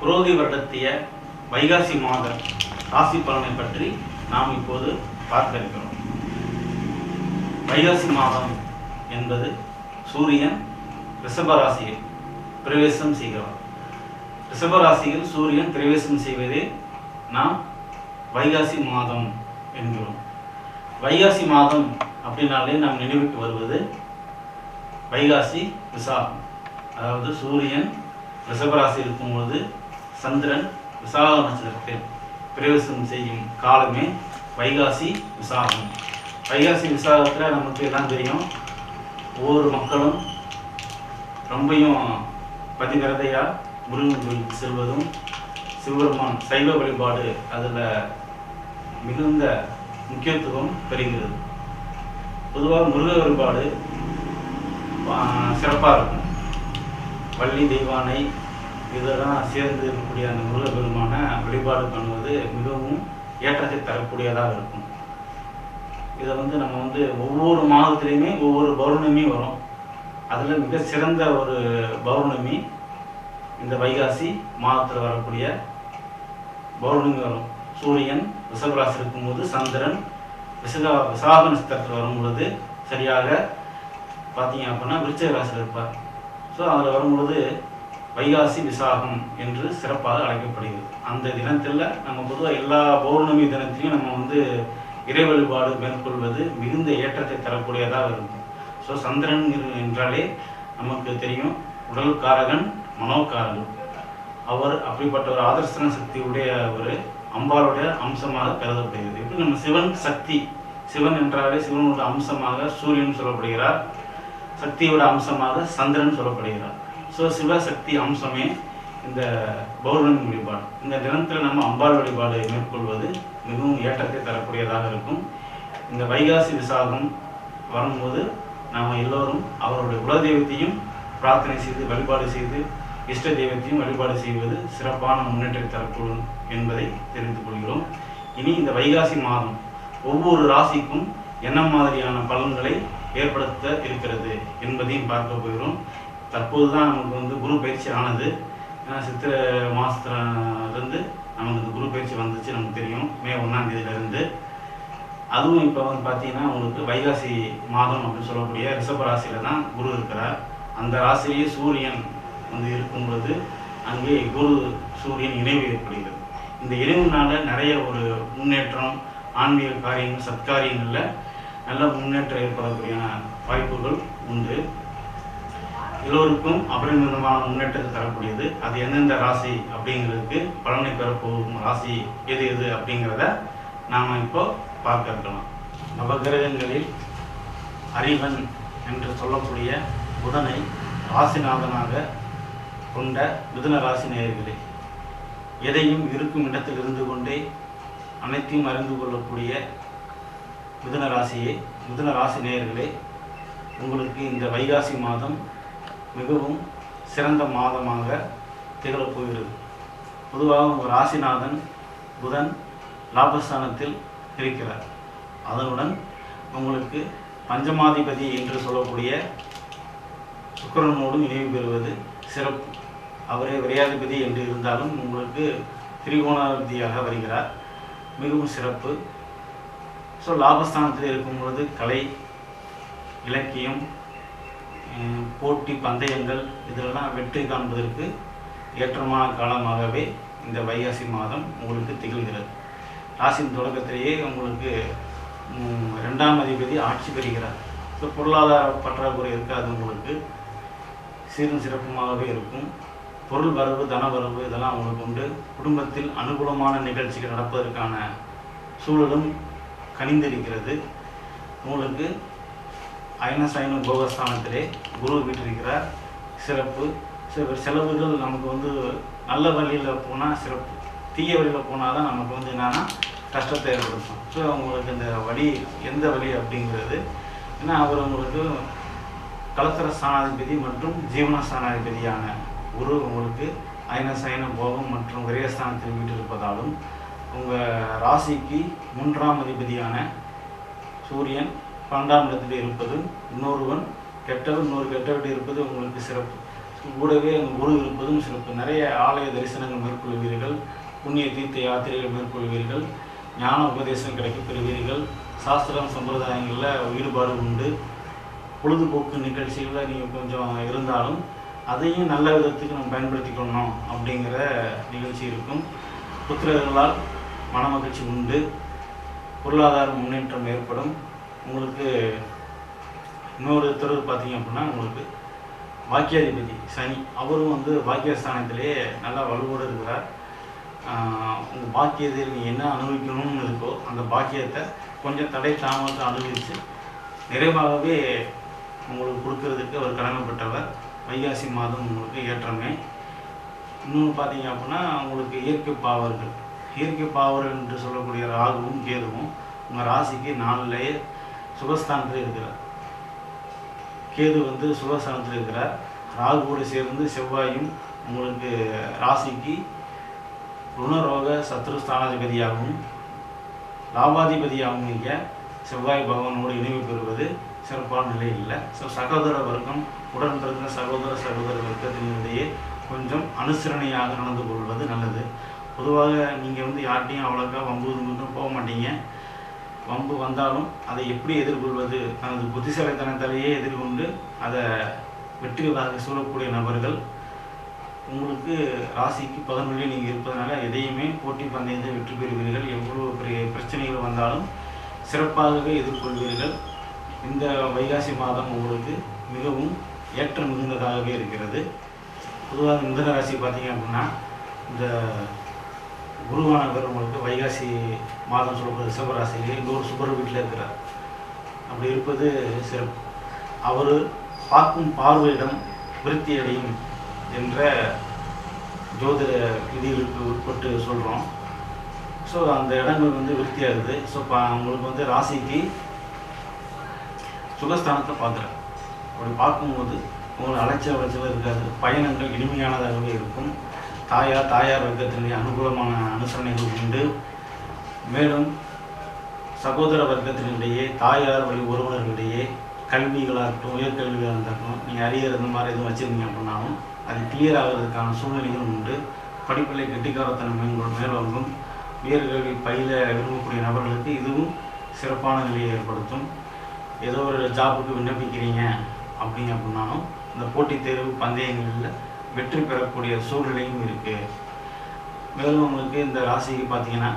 குரோதி வருடத்திய வைகாசி மாத ராசி பலனை பற்றி நாம் இப்போது பார்க்க இருக்கிறோம். வைகாசி மாதம் என்பது சூரியன் ரிஷபராசியில் பிரவேசம் செய்கிறார். ரிஷபராசியில் சூரியன் பிரவேசம் செய்வதே நாம் வைகாசி மாதம் என்கிறோம். வைகாசி மாதம் அப்படின்னாலே நாம் நினைவுக்கு வருவது வைகாசி விசாகம். அதாவது சூரியன் ரிஷபராசி இருக்கும்பொழுது சந்திரன் விசாக நட்சத்திரத்தில் பிரவேசம் செய்யும் காலமே வைகாசி விசாகம். வைகாசி விசாகத்தில் நமக்கு எல்லாம் தெரியும். ஒவ்வொரு மக்களும் ரொம்பையும் பதிவிரதையாக முருகன் கோயிலுக்கு செல்வதும் சிவபெருமான் சைவ வழிபாடு அதில் மிகுந்த முக்கியத்துவம் பெறுகிறது. பொதுவாக முருக வழிபாடு சிறப்பாக இருக்கும். வள்ளி தெய்வானை இதெல்லாம் சேர்ந்து இருக்கக்கூடிய அந்த முருகப்பெருமான வழிபாடு பண்ணுவது மிகவும் ஏற்றத்தை தரக்கூடியதாக இருக்கும். இதை வந்து நம்ம வந்து ஒவ்வொரு மாதத்துலேயுமே ஒவ்வொரு பௌர்ணமி வரும். அதில் மிக சிறந்த ஒரு பௌர்ணமி இந்த வைகாசி மாதத்தில் வரக்கூடிய பௌர்ணமி வரும். சூரியன் ரிஷபராசி இருக்கும்போது சந்திரன் விசகா விசாக நட்சத்திரத்தில் வரும்பொழுது சரியாக பார்த்தீங்க அப்படின்னா விருச்சக ராசியில் இருப்பார். ஸோ அதில் வரும்பொழுது வைகாசி விசாகம் என்று சிறப்பாக அழைக்கப்படுகிறது. அந்த தினத்தில் நம்ம பொதுவாக எல்லா பௌர்ணமி தினத்திலையும் நம்ம வந்து இறை வழிபாடு மேற்கொள்வது மிகுந்த ஏற்றத்தை தரக்கூடியதாக இருக்கும். ஸோ சந்திரன் என்றாலே நமக்கு தெரியும் உடல் காரகன் மனோகாரகன் அவர் அப்படிப்பட்ட ஒரு ஆதர்சன சக்தியுடைய ஒரு அம்பாளுடைய அம்சமாக கருதப்படுகிறது. இப்படி நம்ம சிவன் சக்தி சிவன் என்றாலே சிவனோட அம்சமாக சூரியன் சொல்லப்படுகிறார் சக்தியோட அம்சமாக சந்திரன் சொல்லப்படுகிறார். ஸோ சிவசக்தி அம்சமே இந்த பௌர்ணமி வழிபாடு. இந்த தினத்தில் நம்ம அம்பாள் வழிபாடு மேற்கொள்வது மிகவும் ஏற்றத்தை தரக்கூடியதாக இருக்கும். இந்த வைகாசி விசாகம் வரும்போது நாம் எல்லோரும் அவருடைய குலதெய்வத்தையும் பிரார்த்தனை செய்து வழிபாடு செய்து இஷ்ட தெய்வத்தையும் வழிபாடு செய்வது சிறப்பான முன்னேற்றத்தை தரக்கூடும் என்பதை தெரிந்து கொள்கிறோம். இனி இந்த வைகாசி மாதம் ஒவ்வொரு ராசிக்கும் என்ன மாதிரியான பலன்களை ஏற்படுத்த இருக்கிறது என்பதையும் பார்க்க போகிறோம். தற்போது தான் நமக்கு வந்து குரு பயிற்சி ஆனது. ஏன்னா சித்திரை மாதத்துலேருந்து நமக்கு இந்த குரு பயிற்சி வந்துச்சு நமக்கு தெரியும். மே ஒன்றாம் தேதியிலேருந்து. அதுவும் இப்போ வந்து பார்த்தீங்கன்னா உங்களுக்கு வைகாசி மாதம் அப்படின்னு சொல்லக்கூடிய ரிஷப ராசியில் தான் குரு இருக்கிறார். அந்த ராசியிலேயே சூரியன் வந்து இருக்கும் பொழுது அங்கே குரு சூரியன் இணைவு ஏற்படுகிறது. இந்த இணைவுனால நிறைய ஒரு முன்னேற்றம் ஆன்மீக காரியங்கள் சத்காரியங்களில் நல்ல முன்னேற்றம் ஏற்படக்கூடிய வாய்ப்புகள் உண்டு. எல்லோருக்கும் அபரிமிதமான முன்னேற்றத்தை தரக்கூடியது. அது எந்தெந்த ராசி அப்படிங்கிறதுக்கு பலனை பெறப்போகும் ராசி எது எது அப்படிங்கிறத நாம் இப்போ பார்க்க இருக்கலாம். நவகிரகங்களில் அறிவன் என்று சொல்லக்கூடிய புதனை ராசிநாதனாக கொண்ட மிதுன ராசி நேயர்களே எதையும் இருக்கும் இடத்தில் இருந்து கொண்டே அனைத்தையும் அறிந்து கொள்ளக்கூடிய மிதுன ராசியே மிதுன ராசி நேயர்களே உங்களுக்கு இந்த வைகாசி மாதம் மிகவும் சிறந்த மாதமாக திகழப் போகிறது. பொதுவாக உங்கள் ராசிநாதன் புதன் லாபஸ்தானத்தில் இருக்கிறார். அதனுடன் உங்களுக்கு பஞ்சமாதிபதி என்று சொல்லக்கூடிய சுக்கரனோடு நினைவு பெறுவது சிறப்பு. அவரே விரையாதிபதி என்று இருந்தாலும் உங்களுக்கு திரிகோணாதிபதியாக வருகிறார். மிகவும் சிறப்பு. ஸோ லாபஸ்தானத்தில் இருக்கும் பொழுது கலை இலக்கியம் போட்டி பந்தயங்கள் இதெல்லாம் வெற்றி காண்பதற்கு ஏற்றமான காலமாகவே இந்த வைகாசி மாதம் உங்களுக்கு திகழ்கிறது. ராசியின் தொடக்கத்திலேயே உங்களுக்கு ரெண்டாம் அதிபதி ஆட்சி பெறுகிறார். ஸோ பொருளாதார பற்றாக்குறை இருக்காது உங்களுக்கு. சீரும் சிறப்புமாகவே இருக்கும். பொருள் வரவு தன வரவு இதெல்லாம் உங்களுக்கு உண்டு. குடும்பத்தில் அனுகூலமான நிகழ்ச்சிகள் நடப்பதற்கான சூழலும் கனிந்திருக்கிறது. உங்களுக்கு அயனசயன போகஸ்தானத்திலே குரு வீட்டிருக்கிறார் சிறப்பு. சில செலவுகள் நமக்கு வந்து நல்ல வழியில் போனால் சிறப்பு. தீய வழியில் போனால் தான் நமக்கு வந்து என்னென்னா கஷ்டத்தை ஏற்படுத்தும். ஸோ அவங்களுக்கு இந்த வழி எந்த வழி அப்படிங்கிறது ஏன்னா அவர் உங்களுக்கு கலத்திர ஸ்தானாதிபதி மற்றும் ஜீவன ஸ்தானாதிபதியான குரு உங்களுக்கு அயன சயன போகம் மற்றும் விரயஸ்தானத்தில் வீட்டிருப்பதாலும் உங்கள் ராசிக்கு மூன்றாம் அதிபதியான சூரியன் பன்னெண்டாம் இடத்தில் இருப்பது இன்னொருவன் கெட்டவன் இன்னொரு கெட்டவன் இருப்பது உங்களுக்கு சிறப்பு. கூடவே அங்கே குரு இருப்பதும் சிறப்பு. நிறைய ஆலய தரிசனங்கள் மேற்கொள்வீர்கள் புண்ணிய தீர்த்த யாத்திரைகள் மேற்கொள்வீர்கள் ஞான உபதேசம் கிடைக்கப் பெறுவீர்கள் சாஸ்திரம் சம்பிரதாயங்களில் ஈடுபாடு உண்டு. பொழுதுபோக்கு நிகழ்ச்சிகளில் நீங்கள் கொஞ்சம் இருந்தாலும் அதையும் நல்ல விதத்துக்கு நம்ம பயன்படுத்திக்கணும் அப்படிங்கிற நிகழ்ச்சி இருக்கும். புத்திரர்களால் மனமகிழ்ச்சி உண்டு. பொருளாதார முன்னேற்றம் ஏற்படும். உங்களுக்கு இன்னொரு துறை பார்த்தீங்க அப்படின்னா உங்களுக்கு பாக்கியாதிபதி சனி. அவரும் வந்து பாக்கியஸ்தானத்திலே நல்லா வலுவோடு இருக்கிறார். உங்கள் பாக்கியத்தை நீங்கள் நீ என்ன அனுபவிக்கணும்னு இருக்கோ அந்த பாக்கியத்தை கொஞ்சம் தடை தாமதத்தை அனுபவித்து நிறைவாகவே உங்களுக்கு கொடுக்கறதுக்கு அவர் கடமைப்பட்டவர். வைகாசி மாதம் உங்களுக்கு ஏற்றமே. இன்னொன்று பார்த்தீங்க அப்படின்னா உங்களுக்கு இயற்கை பாவர்கள். இயற்கை பாவர் என்று சொல்லக்கூடிய ராகுவும் கேதுவும் உங்கள் ராசிக்கு நாலுலேயே சுகஸ்தானத்தில் இருக்கிறார். கேது வந்து சுகஸ்தானத்தில் இருக்கிறார். ராகுவோடு சேர்ந்து செவ்வாயும் உங்களுக்கு ராசிக்கு ருணரோக சத்ருஸ்தானாதிபதியாகவும் லாபாதிபதியாகவும் இங்கே செவ்வாய் பகவானோடு இணைவு பெறுவது சிறப்பான நிலை இல்லை ஸோ சகோதர வர்க்கம் உடன் பிறந்த சகோதர சகோதர வர்க்கத்தினிடையே கொஞ்சம் அனுசரணையாக நடந்து கொள்வது நல்லது. பொதுவாக நீங்கள் வந்து யார்கிட்டையும் அவ்வளோக்கா வம்பு தும்புக்கும் போக மாட்டீங்க. வம்பு வந்தாலும் அதை எப்படி எதிர்கொள்வது தனது புத்திசாலித்தனத்தாலேயே எதிர்கொண்டு அதை வெற்றிகளாக சூழக்கூடிய நபர்கள் உங்களுக்கு ராசிக்கு பதினொழியில் நீங்கள் இருப்பதனால எதையுமே போட்டி பந்தயத்தை வெற்றி பெறுவீர்கள். எவ்வளோ பெரிய பிரச்சனைகள் வந்தாலும் சிறப்பாகவே எதிர்கொள்வீர்கள். இந்த வைகாசி மாதம் உங்களுக்கு மிகவும் ஏற்றம் மிகுந்ததாகவே இருக்கிறது. பொதுவாக இந்த ராசி பார்த்தீங்க அப்படின்னா இந்த குருவானவர் உங்களுக்கு வைகாசி மாதம் சொல்லக்கூடிய ரிஷபராசியிலே இன்னொரு சுபர் வீட்டில் இருக்கிறார். அப்படி இருப்பது சிறப்பு. அவர் பார்க்கும் பார்வையிடம் விருத்தி அடையும் என்ற ஜோதிட விதிகளுக்கு உட்பட்டு சொல்கிறோம் ஸோ அந்த இடங்கள் வந்து விருத்தியாகுது ஸோ இப்போ உங்களுக்கு வந்து ராசிக்கு சுகஸ்தானத்தை பார்க்குறேன் அப்படி பார்க்கும்போது உங்களுக்கு அலைச்சல் அலைச்சல் இருக்காது. பயணங்கள் இனிமையானதாகவே இருக்கும். தாயார் தாயார் வர்க்கத்தினுடைய அனுகூலமான அனுசரணைகள் உண்டு. மேலும் சகோதர வர்க்கத்தினிடையே தாயார் வழி உறவினர்களிடையே கல்விகளாக இருக்கட்டும் உயர்கல்விகளாக இருந்தாலும் நீங்கள் அரியர் இந்த மாதிரி எதுவும் வச்சுருந்தீங்க அப்படின்னாலும் அது கிளியர் ஆகிறதுக்கான சூழ்நிலைகளும் உண்டு. படிப்பில் கெட்டிக்காரத்தனம் மேம்படும் மேலோங்கும் உயர்கல்வி பயில விரும்பக்கூடிய நபர்களுக்கு இதுவும் சிறப்பான நிலையை ஏற்படுத்தும். ஏதோ ஒரு ஜாபுக்கு விண்ணப்பிக்கிறீங்க அப்படிங்க அப்படின்னாலும் இந்த போட்டித் தேர்வு பந்தயங்களில் வெற்றி பெறக்கூடிய சூழ்நிலையும் இருக்குது மேலும் உங்களுக்கு இந்த ராசிக்கு பார்த்தீங்கன்னா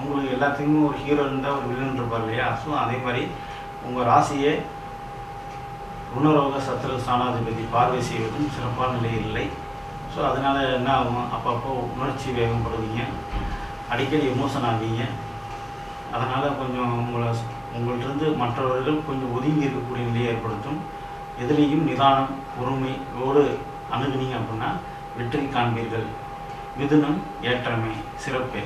உங்களுக்கு எல்லாத்துக்குமே ஒரு ஹீரோ இருந்தால் ஒரு வில்லன் இருப்பார் இல்லையா? ஸோ அதே மாதிரி உங்கள் ராசியை ருணரோக சத்திர ஸ்தானாதிபதி பார்வை செய்வதும் சிறப்பான நிலை இல்லை. ஸோ அதனால் என்ன ஆகும்? அப்பப்போ உணர்ச்சி வேகப்படுவீங்க அடிக்கடி எமோஷன் ஆவீங்க. அதனால் கொஞ்சம் உங்களை உங்கள்கிட்ட மற்றவர்கள் கொஞ்சம் ஒதுங்கி இருக்கக்கூடிய நிலையை ஏற்படுத்தும். எதிலையும் நிதானம் பொறுமையோடு அணுகுனீங்க அப்படின்னா வெற்றி காண்பீர்கள். மிதுனம் ஏற்றமே சிறப்பே.